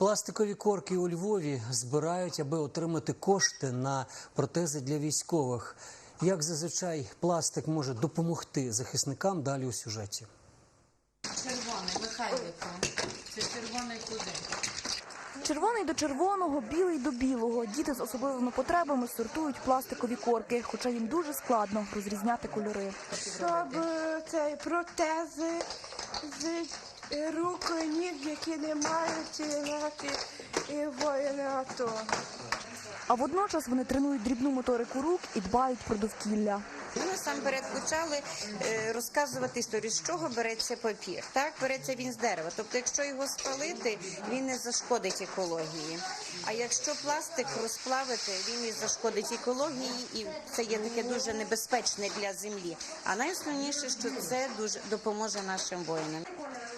Пластикові корки у Львові збирають, аби отримати кошти на протези для військових. Як зазвичай пластик може допомогти захисникам далі у сюжеті. Червоний, Михайлику. Це червоний куди? Червоний до червоного, білий до білого. Діти з особливими потребами сортують пластикові корки, хоча їм дуже складно розрізняти кольори. щоб е, цей протези з рук і ніг, які не мають е, наші е, воїни АТО. А водночас вони тренують дрібну моторику рук і дбають про довкілля. Ми насамперед почали е, розказувати історію, з чого береться папір. Так, береться він з дерева. Тобто, якщо його спалити, він не зашкодить екології. А якщо пластик розплавити, він і зашкодить екології, і це є таке дуже небезпечне для землі. А найосновніше, що це дуже допоможе нашим воїнам.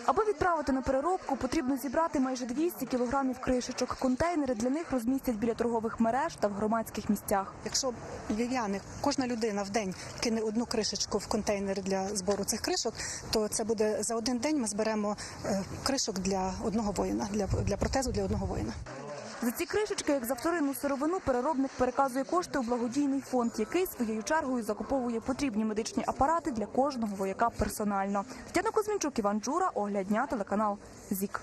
Аби відправити на переробку, потрібно зібрати майже 200 кілограмів кришечок. Контейнери для них розмістять біля торгових мереж та в громадських місцях. Якщо львів'яни, кожна людина в день кине одну кришечку в контейнер для збору цих кришок, то це буде за один день. Ми зберемо е, кришок для одного воїна, для, для протезу для одного воїна. За ці кришечки, як за вторинну сировину, переробник переказує кошти у благодійний фонд, який своєю чергою закуповує потрібні медичні апарати для кожного вояка персонально. Тетяна Кузьмінчук, Іван Джура, оглядня, телеканал ЗІК.